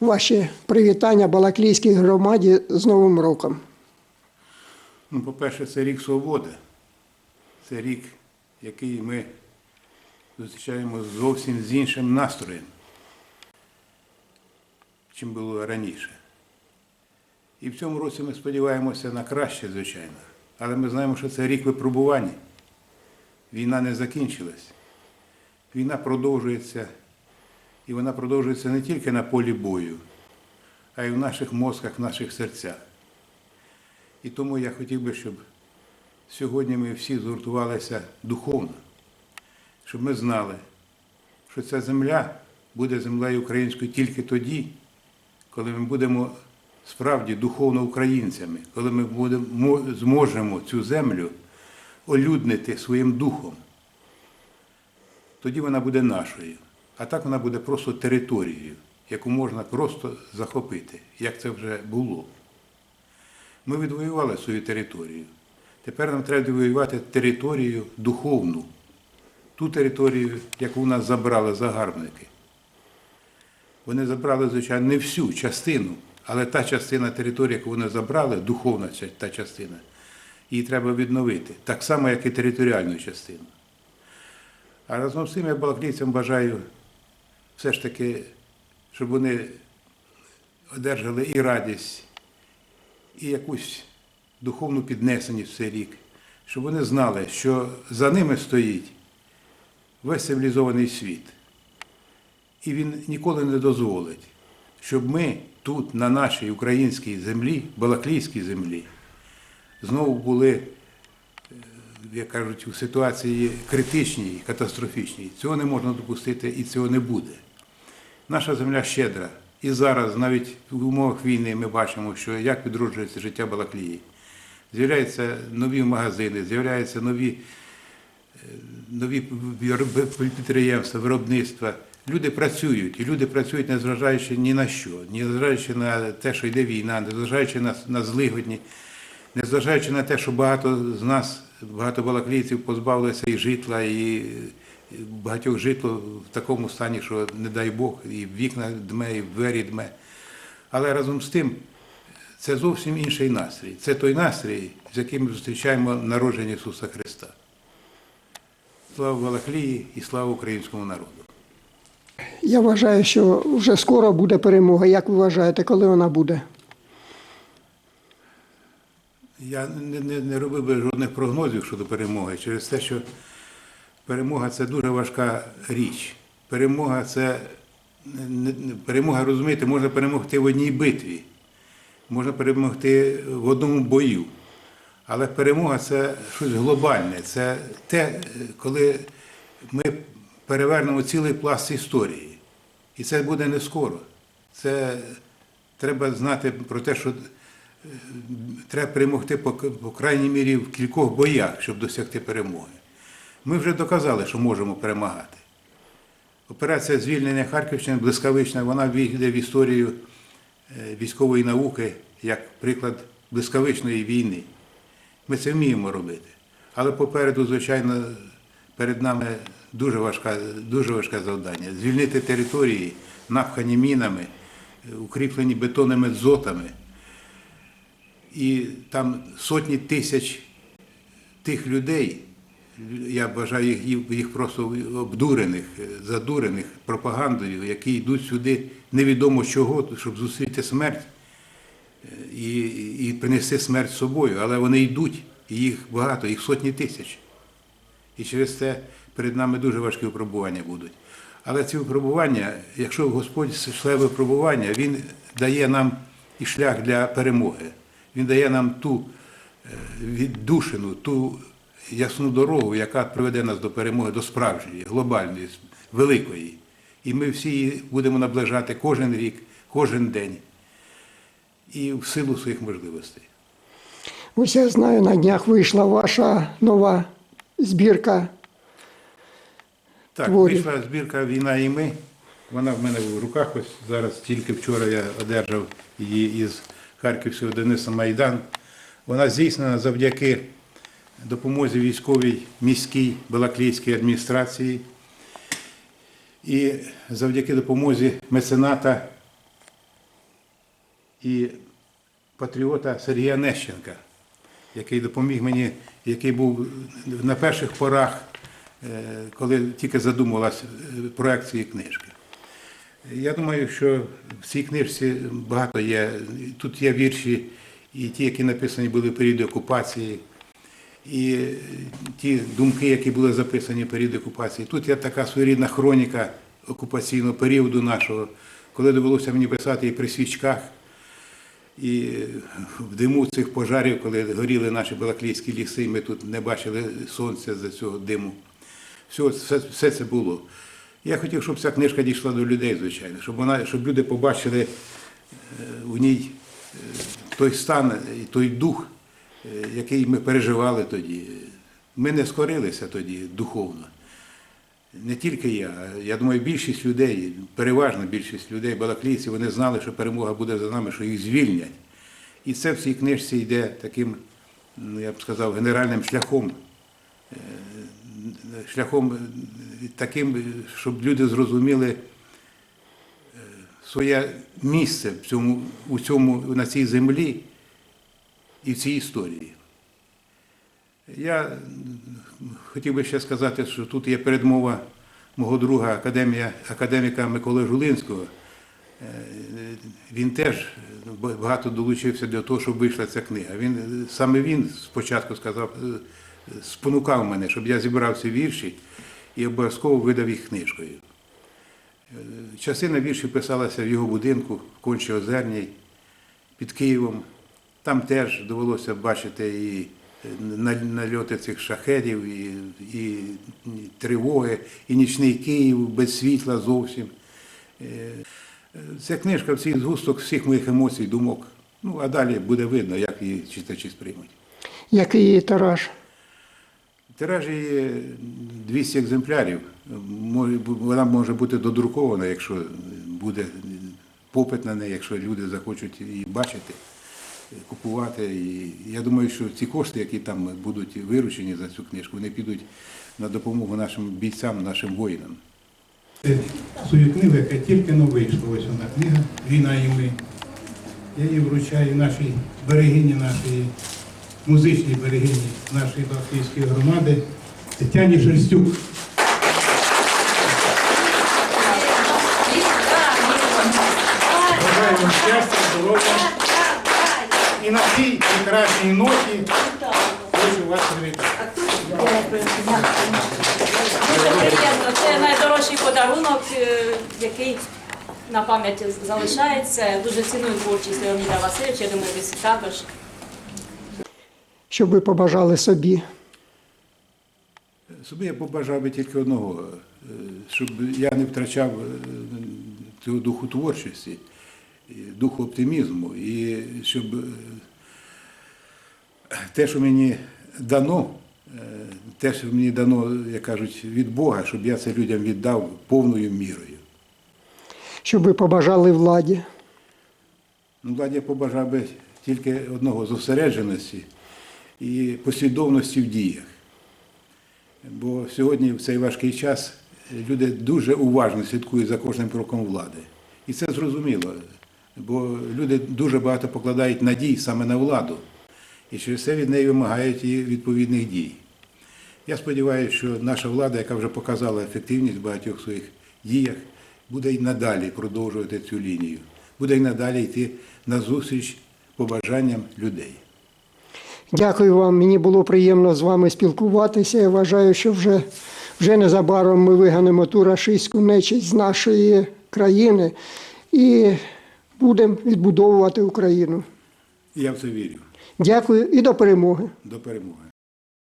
ваші привітання Балаклійській громаді з Новим роком. Ну, по-перше, це рік свободи. Це рік, який ми зустрічаємо зовсім з іншим настроєм, чим було раніше. І в цьому році ми сподіваємося на краще, звичайно. Але ми знаємо, що це рік випробування. Війна не закінчилась. Війна продовжується, і вона продовжується не тільки на полі бою, а й в наших мозках, в наших серцях. І тому я хотів би, щоб сьогодні ми всі згуртувалися духовно, щоб ми знали, що ця земля буде землею українською тільки тоді, коли ми будемо справді духовно українцями, коли ми будемо, зможемо цю землю олюднити своїм духом. Тоді вона буде нашою. А так вона буде просто територією, яку можна просто захопити, як це вже було. Ми відвоювали свою територію. Тепер нам треба відвоювати територію духовну, ту територію, яку у нас забрали загарбники. Вони забрали, звичайно, не всю частину, але та частина території, яку вони забрали, духовна та частина, її треба відновити. Так само, як і територіальну частину. А разом з тим я балаклійцям бажаю все ж таки, щоб вони одержали і радість, і якусь духовну піднесеність в цей рік, щоб вони знали, що за ними стоїть весь цивілізований світ. І він ніколи не дозволить, щоб ми тут, на нашій українській землі, Балаклійській землі, знову були, е, як кажуть, у ситуації критичній, катастрофічній. Цього не можна допустити і цього не буде. Наша земля щедра. І зараз, навіть в умовах війни, ми бачимо, що як відроджується життя Балаклії. З'являються нові магазини, з'являються нові, е, нові підприємства, виробництва. Люди працюють, і люди працюють, незважаючи ні на що, незважаючи на те, що йде війна, незважаючи на, на злигодні, незважаючи на те, що багато з нас, багато балаклійців позбавилися і житла, і багатьох житло в такому стані, що не дай Бог, і вікна дме, і двері дме. Але разом з тим це зовсім інший настрій. Це той настрій, з яким ми зустрічаємо народження Ісуса Христа. Слава Балаклії і слава українському народу! Я вважаю, що вже скоро буде перемога. Як ви вважаєте, коли вона буде? Я не, не, не робив би жодних прогнозів щодо перемоги через те, що перемога це дуже важка річ. Перемога це перемога, розумієте, можна перемогти в одній битві, можна перемогти в одному бою. Але перемога це щось глобальне. Це те, коли ми перевернемо цілий пласт історії. І це буде не скоро. Це треба знати про те, що е, треба перемогти по крайній мірі в кількох боях, щоб досягти перемоги. Ми вже доказали, що можемо перемагати. Операція звільнення Харківщини блискавична, вона війде в історію е, військової науки як приклад блискавичної війни. Ми це вміємо робити. Але попереду, звичайно, перед нами дуже важка, дуже важке завдання. Звільнити території, напхані мінами, укріплені бетонними дзотами. І там сотні тисяч тих людей, я вважаю їх, їх- просто обдурених, задурених пропагандою, які йдуть сюди невідомо чого, щоб зустріти смерть е, і, і принести смерть з собою. Але вони йдуть, і їх багато, їх сотні тисяч. І через це перед нами дуже важкі випробування будуть. Але ці випробування, якщо Господь шле випробування, Він дає нам і шлях для перемоги. Він дає нам ту е, віддушину, ту ясну дорогу, яка приведе нас до перемоги, до справжньої, глобальної, великої. І ми всі її будемо наближати кожен рік, кожен день і в силу своїх можливостей. Ось я знаю, на днях вийшла ваша нова збірка. Так, творів. вийшла збірка Війна і ми. Вона в мене в руках. Ось зараз тільки вчора я одержав її із Харківського Дениса Майдан. Вона здійснена завдяки допомозі військовій міській Балаклійській адміністрації і завдяки допомозі мецената і патріота Сергія Нещенка, який допоміг мені, який був на перших порах, е, коли тільки задумувалась е, проект цієї книжки. Я думаю, що в цій книжці багато є. Тут є вірші, і ті, які написані були в період окупації, і ті думки, які були записані період окупації. Тут є така своєрідна хроніка окупаційного періоду нашого, коли довелося мені писати і при свічках, і в диму цих пожарів, коли горіли наші балаклійські ліси, ми тут не бачили сонця за цього диму. Все, все, все це було. Я хотів, щоб ця книжка дійшла до людей, звичайно, щоб, вона, щоб люди побачили е, у ній е, той стан і той дух, е, який ми переживали тоді. Ми не скорилися тоді духовно. Не тільки я, я думаю, більшість людей, переважна більшість людей, балаклійців, вони знали, що перемога буде за нами, що їх звільнять. І це в цій книжці йде таким, ну, я б сказав, генеральним шляхом, е, шляхом е, таким, щоб люди зрозуміли е, своє місце в цьому, у цьому, на цій землі і в цій історії. Я хотів би ще сказати, що тут є передмова мого друга академія, академіка Миколи Жулинського. Е, Він теж багато долучився до того, щоб вийшла ця книга. Він, саме він спочатку сказав, е, спонукав мене, щоб я зібрав ці вірші і обов'язково видав їх книжкою. Е, Частина віршів писалася в його будинку, в Кончі Озерній, під Києвом. Там теж довелося бачити і нальоти цих шахедів, і, і, тривоги, і нічний Київ без світла зовсім. Е, Ця книжка в цій згусток всіх моїх емоцій, думок. Ну, а далі буде видно, як її читачі сприймуть. Який її тираж? В тиражі є 200 екземплярів. Вона може бути додрукована, якщо буде попит на неї, якщо люди захочуть її бачити, купувати. І я думаю, що ці кошти, які там будуть виручені за цю книжку, вони підуть на допомогу нашим бійцям, нашим воїнам. Це свою книгу, яка тільки но вийшла. Ось вона книга Війна і ми. Я її вручаю нашій берегині, нашої музичній берегині нашої Балтійської громади Тетяні Шерстюк. Бажаю вам щастя, здоров'я. І на цій прекрасній ноті хочу вас привітати. Дуже приємно. Це найдорожчий подарунок, е, який на пам'ять залишається. Дуже ціную творчість Леоніда Васильовича. Я думаю, ви також. Що б ви побажали собі? Собі я побажав би тільки одного, е, щоб я не втрачав е, цього духу творчості, духу оптимізму, і щоб те, що мені дано, е, те, що мені дано, як кажуть, від Бога, щоб я це людям віддав повною мірою. Що б ви побажали владі? Ну, владі я побажав би тільки одного зосередженості і послідовності в діях. Бо сьогодні, в цей важкий час, люди дуже уважно слідкують за кожним кроком влади. І це зрозуміло, бо люди дуже багато покладають надій саме на владу. І через це від неї вимагають і відповідних дій. Я сподіваюся, що наша влада, яка вже показала ефективність в багатьох своїх діях, буде й надалі продовжувати цю лінію, буде й надалі йти на зустріч побажанням людей. Дякую вам. Мені було приємно з вами спілкуватися. Я вважаю, що вже, вже незабаром ми виганемо ту рашистську нечисть з нашої країни і будемо відбудовувати Україну. Я в це вірю. Дякую і до перемоги. До перемоги.